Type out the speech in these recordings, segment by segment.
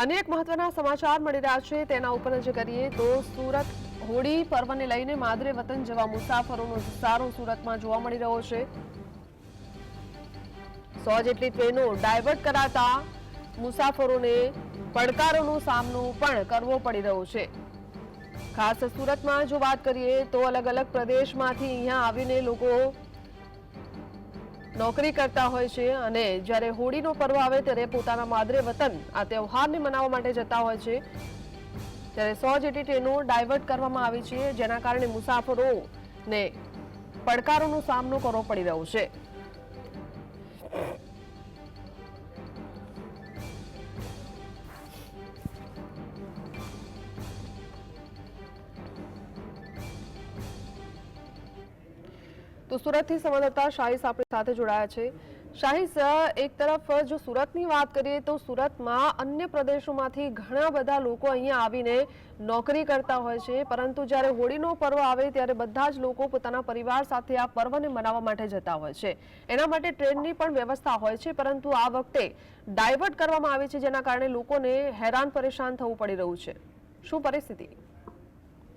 અનેક મહત્વના સમાચાર મળી રહ્યા છે, તેના ઉપર નજર કરીએ તો સુરત હોળી પર્વને લઈને માદરે વતન જેવા મુસાફરોનો સારો સુરતમાં જોવા મળી રહ્યો છે. સો જેટલી ટ્રેનો ડાયવર્ટ કરાતા મુસાફરોને પડકારોનો સામનો પણ કરવો પડી રહ્યો છે. ખાસ સુરતમાં જો વાત કરીએ તો અલગ અલગ પ્રદેશમાંથી અહીંયા આવીને લોકો નોકરી કરતા હોય છે અને જ્યારે હોળીનો પર્વ આવે ત્યારે પોતાના માદરે વતન આ તહેવારને મનાવવા માટે જતા હોય છે. ત્યારે સો જેટલી ટ્રેનો ડાયવર્ટ કરવામાં આવી છે, જેના કારણે મુસાફરોને પડકારોનો સામનો કરવો પડી રહ્યો છે. તો સુરતથી સંવાદદાતા શાહીસ આપણી સાથે જોડાયા છે. શાહીસ એક તરફ જો સુરતની વાત કરીએ તો સુરતમાં અન્ય પ્રદેશોમાંથી ઘણા બધા લોકો અહીંયા આવીને નોકરી કરતા હોય છે. પરંતુ જ્યારે હોળીનો પર્વ આવે ત્યારે બધા જ લોકો પોતાના પરિવાર સાથે આ પર્વને મનાવવા માટે જતા હોય છે. એના માટે ટ્રેનની પણ વ્યવસ્થા હોય છે, પરંતુ આ વખતે ડાયવર્ટ કરવામાં આવી છે, જેના કારણે લોકોને હેરાન પરેશાન થવું પડી રહ્યું છે. શું પરિસ્થિતિ?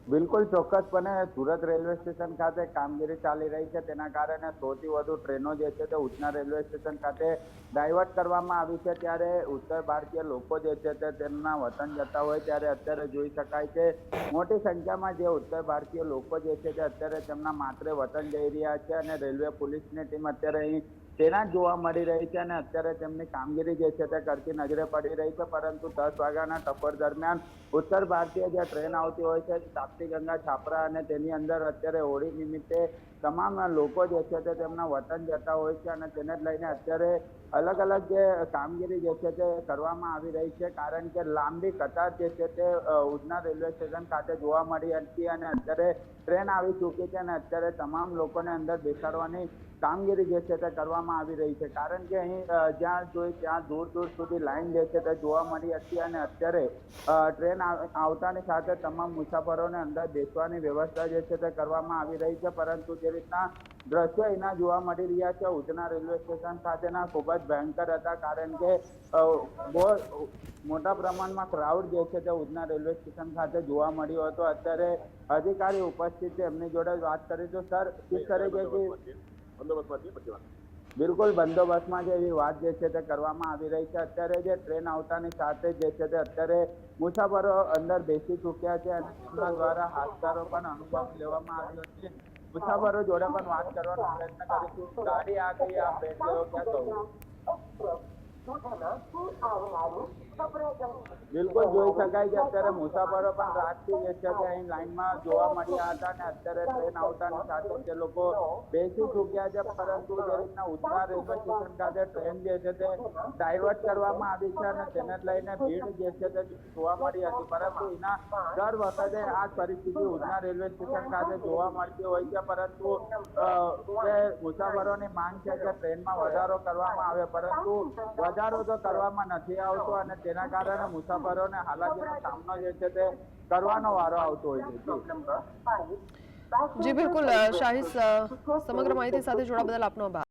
બિલકુલ ચોક્કસપણે સુરત રેલવે સ્ટેશન ખાતે કામગીરી ચાલી રહી છે. તેના કારણે સૌથી વધુ ટ્રેનો જે છે તે ઉચના રેલવે સ્ટેશન ખાતે ડાયવર્ટ કરવામાં આવી છે. ત્યારે ઉત્તર ભારતીય લોકો જે છે તે તેમના વતન જતા હોય ત્યારે અત્યારે જોઈ શકાય છે. મોટી સંખ્યામાં જે ઉત્તર ભારતીય લોકો જે છે તે અત્યારે તેમના માત્ર વતન જઈ રહ્યા છે અને રેલવે પોલીસની ટીમ અત્યારે અહીં તેના જોવા મળી રહી છે અને અત્યારે તેમની કામગીરી જે છે તે કરતી નજરે પડી રહી છે, પરંતુ દસ વાગ્યાના ટપર દરમિયાન ઉત્તર ભારતીય જે ટ્રેન આવતી હોય છે, તાપ્તી ગંગા, છાપરા અને તેની અંદર અત્યારે હોળી નિમિત્તે તમામ લોકો જે છે તે તેમના વતન જતા હોય છે અને તેને જ લઈને અત્યારે અલગ અલગ જે કામગીરી જે છે તે કરવામાં આવી રહી છે, કારણ કે લાંબી કતાર જે છે તે ઉધના રેલવે સ્ટેશન ખાતે જોવા મળી હતી અને અત્યારે ટ્રેન આવી ચૂકી છે અને અત્યારે તમામ લોકોને અંદર બેસાડવાની કામગીરી જે છે તે કરવામાં આવી રહી છે. કારણ કે અહીં જ્યાં જોઈ, ત્યાં દૂર દૂર સુધી લાઈન જે છે તે જોવા મળી હતી અને અત્યારે ટ્રેન આવતાની સાથે તમામ મુસાફરોને અંદર બેસવાની વ્યવસ્થા જે છે તે કરવામાં આવી રહી છે. પરંતુ જે રીતના દ્રશ્યો એના જોવા મળી રહ્યા છે, ઉધના રેલવે સ્ટેશન ખાતેના ખૂબ જ ભયંકર હતા. કારણ કે બહુ મોટા પ્રમાણમાં ક્રાઉડ જે છે તે ઉધના રેલવે સ્ટેશન ખાતે જોવા મળ્યો હતો. અત્યારે અધિકારી ઉપસ્થિત છે. એમની જોડે વાત કરી. તો સર કિસ તરીકે की બિલકુલ બંદોબસ્તમાં જે વાત જે છે તે કરવામાં આવી રહી છે. અત્યારે જે ટ્રેન આવતાની સાથે જે છે તે અત્યારે મુસાફરો અંદર બેસી ચૂક્યા છે અને તેમના દ્વારા હાથકારો પણ અનુભવ લેવામાં આવ્યો છે. મુસાફરો જોડે પણ વાત કરવાનો પ્રયત્ન કરીશું. ગાડી આ ગઈ, આ બેઠો ક્યાં કહું બિલકુલ જોઈ શકાય કે અત્યારે મુસાફરો પણ રાતથી છે તે અહીં લાઈનમાં જોવા મળ્યા હતા અને અત્યારે ટ્રેન આવતાની સાથે તે લોકો બેસી ચૂક્યા છે, પરંતુ જે રીતના ઉત્તરા રેલવે સ્ટેશન ખાતે ટ્રેન જે છે તે ડાયવર્ટ કરવામાં આવી છે અને તેને લઈને ભીડ જે છે તે જોવા મળી હતી. પરંતુ એના દર વખતે આ પરિસ્થિતિ ઉધના રેલવે સ્ટેશન ખાતે જોવા મળતી હોય છે. પરંતુ જે મુસાફરોની માંગ છે કે ટ્રેનમાં વધારો કરવામાં આવે, પરંતુ વધારો તો કરવામાં નથી આવતો અને તેના કારણે મુસાફરોને હાલાકીનો સામનો જે છે તે કરવાનો વારો આવતો હોય છે. જી. જી. બિલકુલ. શાહિદ સમગ્ર માહિતી સાથે જોડા બદલ આપનો આભાર.